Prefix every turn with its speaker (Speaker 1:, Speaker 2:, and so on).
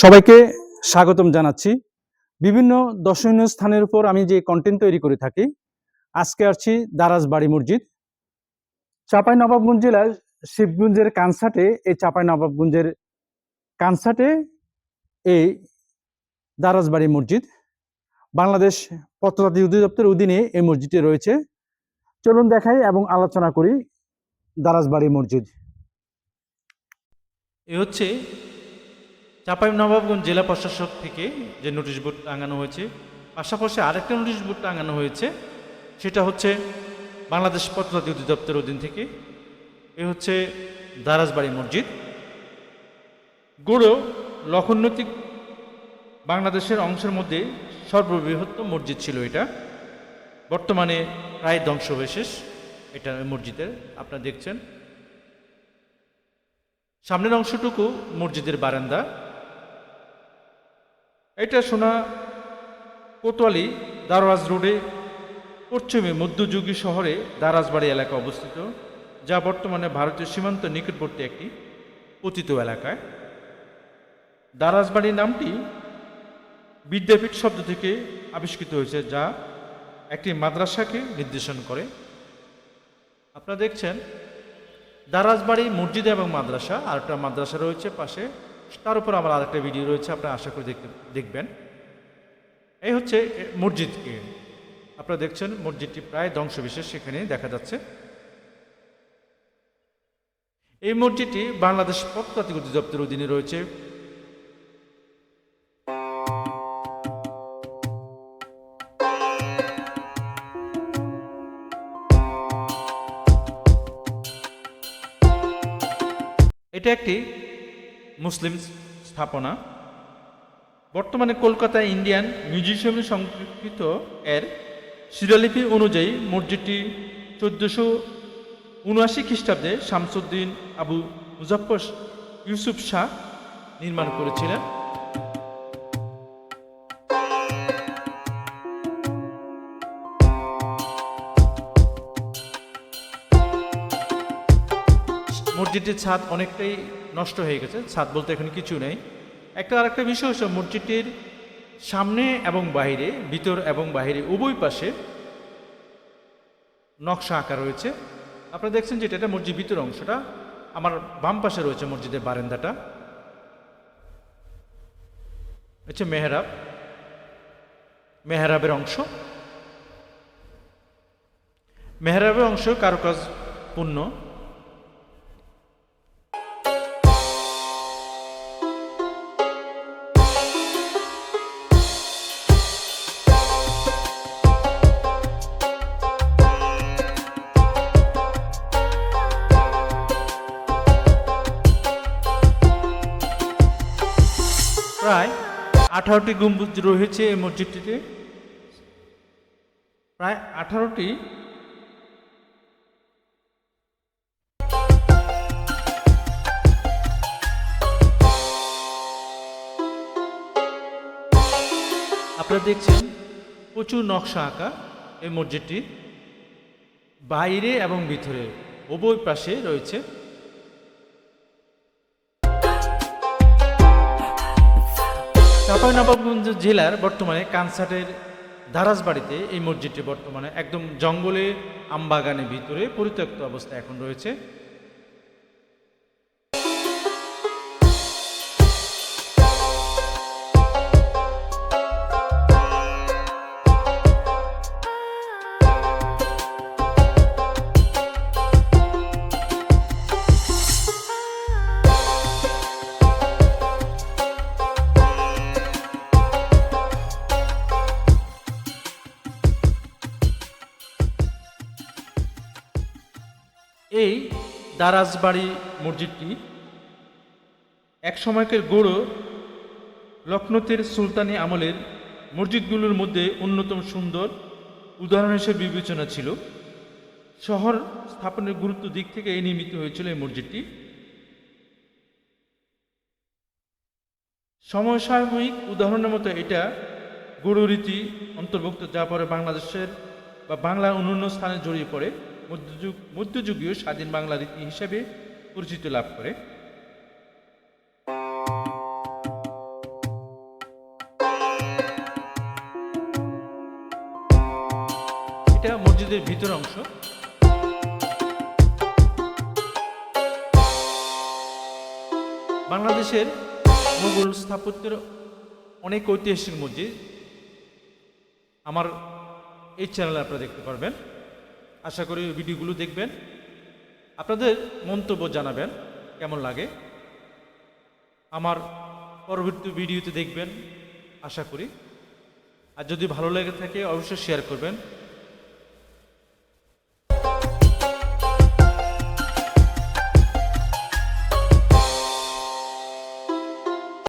Speaker 1: সবাইকে স্বাগতম জানাচ্ছি। বিভিন্ন দর্শনীয় স্থানের উপর আমি যে কন্টেন্ট তৈরি করে থাকি, আজকে আসছি দারাজবাড়ি মসজিদ। চাপাই নবাবগঞ্জ জেলার শিবগঞ্জের কানসাটে, এই চাপাই নবাবগঞ্জের কানসাটে এই দারাজবাড়ি মসজিদ। বাংলাদেশ পত্রাদি অধিদপ্তরের অধীনে এই মসজিদটি রয়েছে। চলুন দেখাই এবং আলোচনা করি দারাজবাড়ি মসজিদ।
Speaker 2: এ হচ্ছে চাঁপাই নবাবগঞ্জ জেলা প্রশাসক থেকে যে নোটিশ বোর্ড টাঙানো হয়েছে, পাশাপাশি আরেকটা নোটিশ বোর্ড টাঙানো হয়েছে, সেটা হচ্ছে বাংলাদেশ পত্রাদি অধিদপ্তরের অধীন থেকে। এ হচ্ছে দারাজবাড়ি মসজিদ। গৌড় লক্ষোন্নতিক বাংলাদেশের অংশের মধ্যে সর্ববৃহৎ মসজিদ ছিল এটা। বর্তমানে প্রায় ধ্বংসবিশেষ এটা মসজিদের, আপনারা দেখছেন। সামনের অংশটুকু মসজিদের বারান্দা। এটা সোনা কোতোয়ালি দারওয়াজ রোডে পশ্চিমে মধ্যযুগী শহরে দারাজবাড়ি এলাকা অবস্থিত, যা বর্তমানে ভারতীয় সীমান্ত নিকটবর্তী একটি পতিত এলাকায় দারাজবাড়ি নামটি বিদ্যাপীঠ শব্দ থেকে আবিষ্কৃত হয়েছে, যা একটি মাদ্রাসাকে নির্দেশন করে। আপনারা দেখছেন, দারাজবাড়ি মসজিদ এবং মাদ্রাসা আর একটা মাদ্রাসা রয়েছে পাশে। তার উপর আমার আরেকটা ভিডিও রয়েছে, আপনারা আশা করি দেখবেন। এই হচ্ছে মসজিদকে আপনারা দেখছেন, মসজিদটি প্রায় ধ্বংসবিশেষ সেখানে দেখা যাচ্ছে। এই মসজিদটি বাংলাদেশ প্রত্নতাত্ত্বিক অধিদপ্তরের অধীনে রয়েছে। এটা একটি মুসলিম স্থাপনা। বর্তমানে কলকাতা ইন্ডিয়ান মিউজিয়ামে সংরক্ষিত এর শিলালিপি অনুযায়ী মসজিদটি চোদ্দোশো উনআশি খ্রিস্টাব্দে শামসুদ্দিন আবু মুজাফর ইউসুফ শাহ নির্মাণ করেছিলেন। মসজিদটির ছাদ অনেকটাই নষ্ট হয়ে গেছে, ছাদ বলতে এখানে কিছু নেই। একটা আরেকটা বিষয় হচ্ছে মসজিদটির সামনে এবং বাইরে ভিতর এবং বাহিরে উভয় পাশে নকশা আঁকা রয়েছে। আপনারা দেখছেন যেটা এটা মসজিদ ভিতর অংশটা। আমার বাম পাশে রয়েছে মসজিদের বারান্দাটা। হচ্ছে মেহরাব। মেহরাবের অংশ। মেহরাবের অংশ কারুকাজ পূর্ণ। প্রায় আঠারোটি গম্বুজ রয়েছে এই মসজিদটিতে। প্রায় আঠারোটি আপনারা দেখছেন প্রচুর নকশা আঁকা এই মসজিদটি। বাইরে এবং ভিতরে উভয় পাশে রয়েছে চাঁপাইনবাবগঞ্জ জেলার বর্তমানে কানসাটের দারাজবাড়িতে এই মসজিদটি বর্তমানে একদম জঙ্গলে আমবাগানের ভিতরে পরিত্যক্ত অবস্থা এখন রয়েছে। এই দারাজবাড়ি মসজিদটি এক সময়কার গৌড় লক্ষ্ণৌতের সুলতানি আমলের মসজিদগুলোর মধ্যে অন্যতম সুন্দর উদাহরণ হিসেবে বিবেচনা ছিল। শহর স্থাপনের গুরুত্ব দিক থেকে এই নির্মিত হয়েছিল এই মসজিদটি। সমসাময়িক উদাহরণের মতো এটা গৌড় রীতি অন্তর্ভুক্ত, যা পরে বাংলাদেশের বা বাংলার অন্যান্য স্থানে জড়িয়ে পড়ে। মধ্যযুগ, মধ্যযুগীয় স্বাধীন বাংলা রীতি হিসেবে পরিচিত লাভ করে। এটা মসজিদের ভিতর অংশ। বাংলাদেশের মুঘল স্থাপত্যের অনেক ঐতিহাসিক মসজিদ আমার এই চ্যানেলে আপনারা দেখতে পারবেন। আশা করি ভিডিওগুলো দেখবেন। আপনাদের মন্তব্য জানাবেন, কেমন লাগে? আমার পরবর্তী ভিডিওতে দেখবেন, আশা করি। আর যদি ভালো লেগে থাকে, অবশ্যই শেয়ার করবেন।